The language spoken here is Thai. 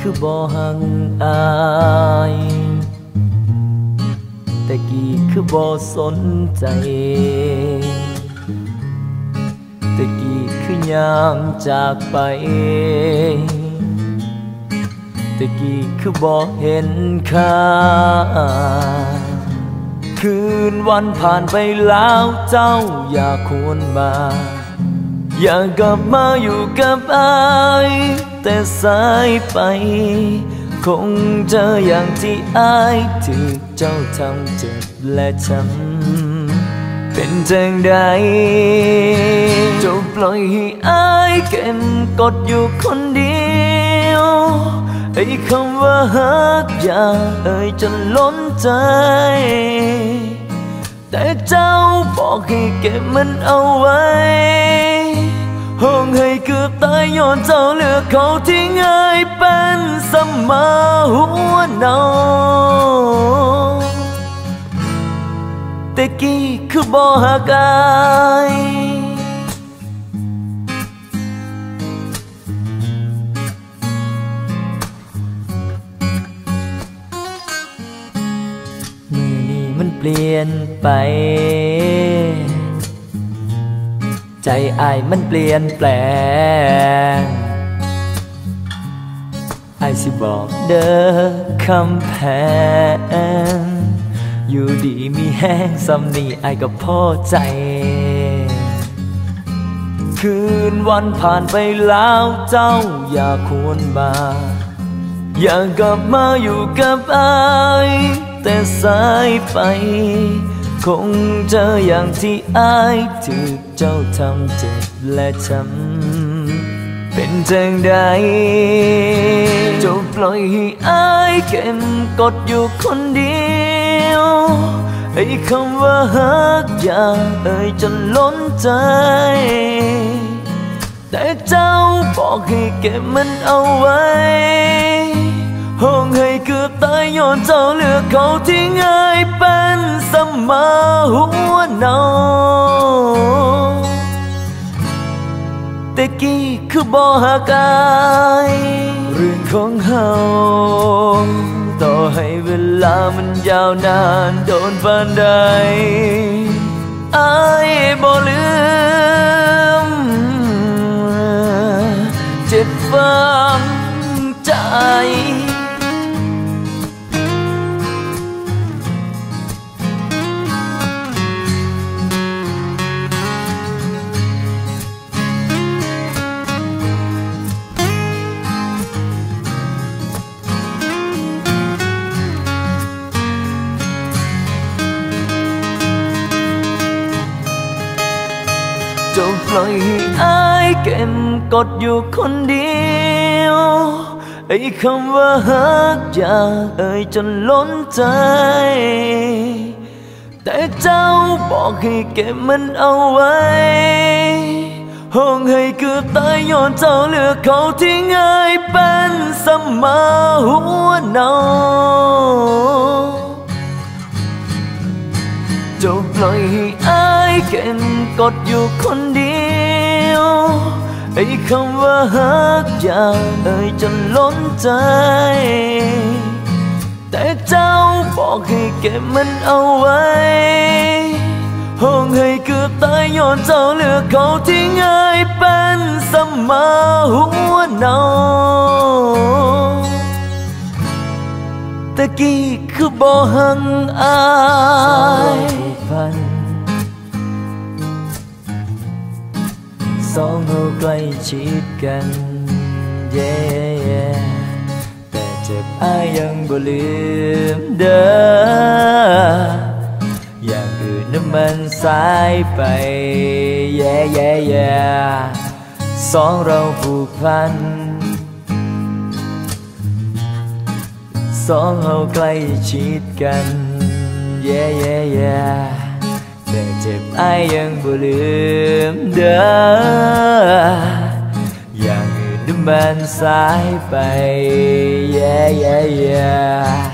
คือบ่หังอายแต่กี้คือบ่สนใจ แต่กี้คือยามจากไป แต่กี้คือบ่เห็นค่า คืนวันผ่านไปแล้วเจ้าอย่าควรมา อยากกลับมาอยู่กับอายแต่สายไป คงเจออย่างที่อายถูกเจ้าทำเจ็บและช้ำเป็นจังใดจ้าปล่อยให้อายเก็บกดอยู่คนเดียวไอ้คำว่าฮักอย่าเอ่ยจนล้นใจแต่เจ้าบอกให้เก็บมันเอาไว้ ห้องให้เกือบตายย้อนเจ้าเลือกเขาที่ง่ายเป็นสมมาหัวเนาแต่กี้คือบ่หักอายมือนี้มันเปลี่ยนไป ใจอายมันเปลี่ยนแปลงอายสิบอกเด้อคำแพงอยู่ดีมีแห้งซ้ำนี่อายก็พอใจ คืนวันผ่านไปแล้วเจ้าอย่าควรมา อยากกลับมาอยู่กับอายแต่สายไป คงเจออย่างที่อายถูกเจ้าทำเจ็บและช้ำเป็นจังใดเจ้าปล่อยให้อายเก็บกดอยู่คนเดียวไอ้คำว่าฮักอย่าเอ่ยจนล้นใจ แต่เจ้าบอกให้เก็บมันเอาไว้ ห้องให้เกือบตายย้อนเจ้าเลือกเขาที่ง่ายเป็นสมมาหัวเนาแต่กี้คือบ่หักายเรื่องของเฮาต่อให้เวลามันยาวนานโดนปานใดอายบ่ลืมเจ็บฝังใจ จงปล่อยให้อายเก็บกดอยู่คนเดียวไอ้คำว่าฮักอย่าเอ่ยจนล้นใจ แต่เจ้าบอกให้เก็บมันเอาไว้ห้องให้เกือบตายย้อนเจ้าเลือกเขาที่ง่ายเป็นสมมาหัวเนาเจ้าปล่อยให้อาย เก็บกดอยู่คนเดียวไอ้คำว่าฮักอย่าเอ่ยจนล้นใจ แต่เจ้าบอกให้เก็บมันเอาไว้ห้องให้เกือบตายย้อนเจ้าเลือกเขาที่ง่ายเป็นสมมาหัวเนาตะกี้คือบ่หังอาย ชิดกัน เย่แต่เจ็บอายยังบ่ลืมเด้ออย่างอื่นนั้นมันสายไปเย่เย่เย่สองเราผูกพัน สองเราใกล้ชิดกัน เย่เย่เย่แต่เจ็บอายยังบ่ลืมเด้อ อย่างอื่น